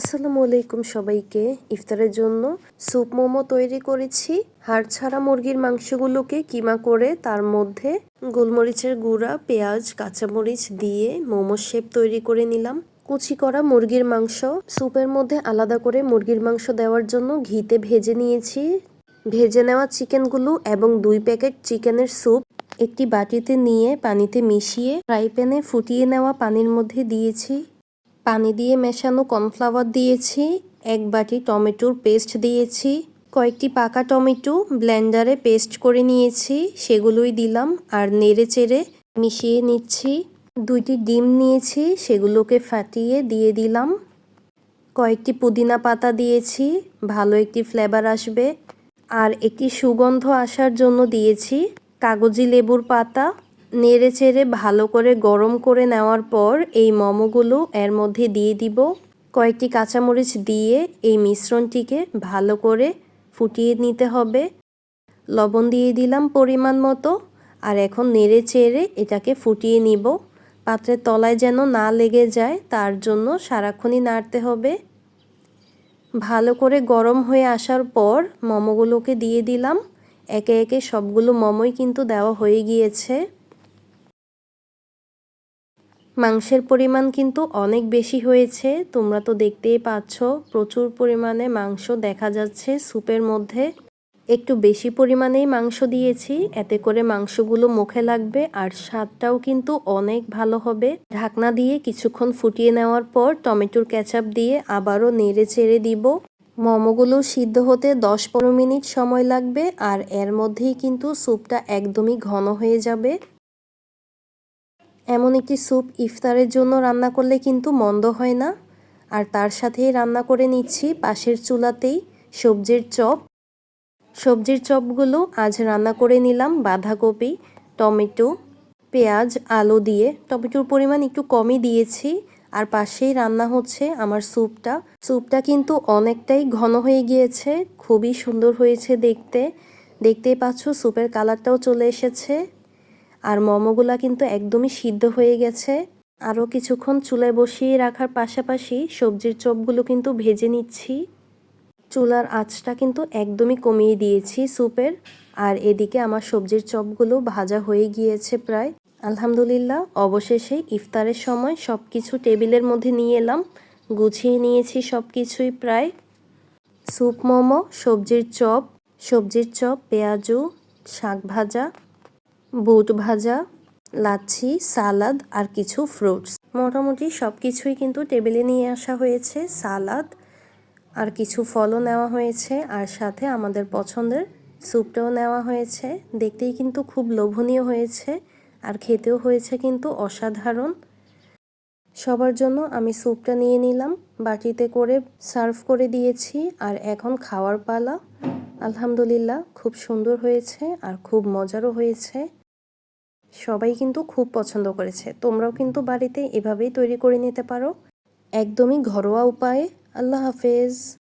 আসসালামু আলাইকুম সবাইকে। ইফতারের জন্য স্যুপ মোমো তৈরি করেছি। হাড় ছাড়া মুরগির মাংসগুলোকে কিমা করে তার মধ্যে গোলমরিচের গুঁড়া, পেঁয়াজ, কাঁচামরিচ দিয়ে মোমো শেপ তৈরি করে নিলাম। কুচি করা মুরগির মাংস স্যুপের মধ্যে আলাদা করে মুরগির মাংস দেওয়ার জন্য ঘিতে ভেজে নিয়েছি। ভেজে নেওয়া চিকেনগুলো এবং দুই প্যাকেট চিকেনের স্যুপ একটি বাটিতে নিয়ে পানিতে মিশিয়ে ফ্রাই প্যানে ফুটিয়ে নেওয়া পানির মধ্যে দিয়েছি। পানি দিয়ে মেশানো কর্নফ্লাওয়ার দিয়েছি, এক বাটি টমেটোর পেস্ট দিয়েছি, কয়েকটি পাকা টমেটো ব্লেন্ডারে পেস্ট করে নিয়েছি, সেগুলোই দিলাম আর নেড়ে চেড়ে মিশিয়ে নিচ্ছি। দুইটি ডিম নিয়েছি, সেগুলোকে ফাটিয়ে দিয়ে দিলাম। কয়েকটি পুদিনা পাতা দিয়েছি, ভালো একটি ফ্লেভার আসবে। আর একটি সুগন্ধ আসার জন্য দিয়েছি কাগজি লেবুর পাতা। নেড়ে চেড়ে ভালো করে গরম করে নেওয়ার পর এই মোমোগুলো এর মধ্যে দিয়ে দিব। কয়েকটি কাঁচামরিচ দিয়ে এই মিশ্রণটিকে ভালো করে ফুটিয়ে নিতে হবে। লবণ দিয়ে দিলাম পরিমাণ মতো আর এখন নেড়ে চেড়ে এটাকে ফুটিয়ে নিব। পাত্রের তলায় যেন না লেগে যায় তার জন্য সারাক্ষণই নাড়তে হবে। ভালো করে গরম হয়ে আসার পর মোমোগুলোকে দিয়ে দিলাম। একে একে সবগুলো মোমোই কিন্তু দেওয়া হয়ে গিয়েছে। মাংসের পরিমাণ কিন্তু অনেক বেশি হয়েছে। তোমরা তো দেখতেই পাচ্ছ, প্রচুর পরিমাণে মাংস দেখা যাচ্ছে স্যুপের মধ্যে। একটু বেশি পরিমাণেই মাংস দিয়েছি, এতে করে মাংসগুলো মুখে লাগবে আর স্বাদটাও কিন্তু অনেক ভালো হবে। ঢাকনা দিয়ে কিছুক্ষণ ফুটিয়ে নেওয়ার পর টমেটোর ক্যাচাপ দিয়ে আবারও নেড়ে চেড়ে দিব। মোমোগুলো সিদ্ধ হতে দশ পনেরো মিনিট সময় লাগবে আর এর মধ্যেই কিন্তু স্যুপটা একদমই ঘন হয়ে যাবে। এমন একটি স্যুপ ইফতারের জন্য রান্না করলে কিন্তু মন্দ হয় না। আর তার সাথেই রান্না করে নিচ্ছি পাশের চুলাতেই সবজির চপ। সবজির চপগুলো আজ রান্না করে নিলাম বাঁধাকপি, টমেটো, পেঁয়াজ, আলু দিয়ে। টমেটোর পরিমাণ একটু কমই দিয়েছি। আর পাশেই রান্না হচ্ছে আমার স্যুপটা। স্যুপটা কিন্তু অনেকটাই ঘন হয়ে গিয়েছে, খুবই সুন্দর হয়েছে দেখতে। দেখতেই পাচ্ছ, স্যুপের কালারটাও চলে এসেছে। আর মোমোগুলা কিন্তু একদমই সিদ্ধ হয়ে গেছে। আরও কিছুক্ষণ চুলায় বসিয়ে রাখার পাশাপাশি সবজির চপগুলো কিন্তু ভেজে নিচ্ছি। চুলার আঁচটা কিন্তু একদমই কমিয়ে দিয়েছি স্যুপের। আর এদিকে আমার সবজির চপগুলো ভাজা হয়ে গিয়েছে প্রায়। আলহামদুলিল্লাহ, অবশেষে ইফতারের সময় সব কিছু টেবিলের মধ্যে নিয়ে এলাম। গুছিয়ে নিয়েছি সব কিছুই প্রায়। স্যুপ মোমো, সবজির চপ সবজির চপ, পেঁয়াজু, শাক ভাজা বুট ভাজা, লাচ্ছি, সালাদ আর কিছু ফ্রুটস মোটামুটি সব কিছুই কিন্তু টেবিলে নিয়ে আসা হয়েছে। সালাদ আর কিছু ফলও নেওয়া হয়েছে আর সাথে আমাদের পছন্দের স্যুপটাও নেওয়া হয়েছে। দেখতেই কিন্তু খুব লোভনীয় হয়েছে আর খেতেও হয়েছে কিন্তু অসাধারণ। সবার জন্য আমি স্যুপটা নিয়ে নিলাম, বাটিতে করে সার্ভ করে দিয়েছি আর এখন খাওয়ার পালা। আলহামদুলিল্লাহ, খুব সুন্দর হয়েছে আর খুব মজারও হয়েছে। সবাই কিন্তু খুব পছন্দ করেছে। তোমরাও কিন্তু বাড়িতে এভাবেই তৈরি করে নিতে পারো। একদমই ঘরোয়া উপায়ে। আল্লাহ হাফেজ।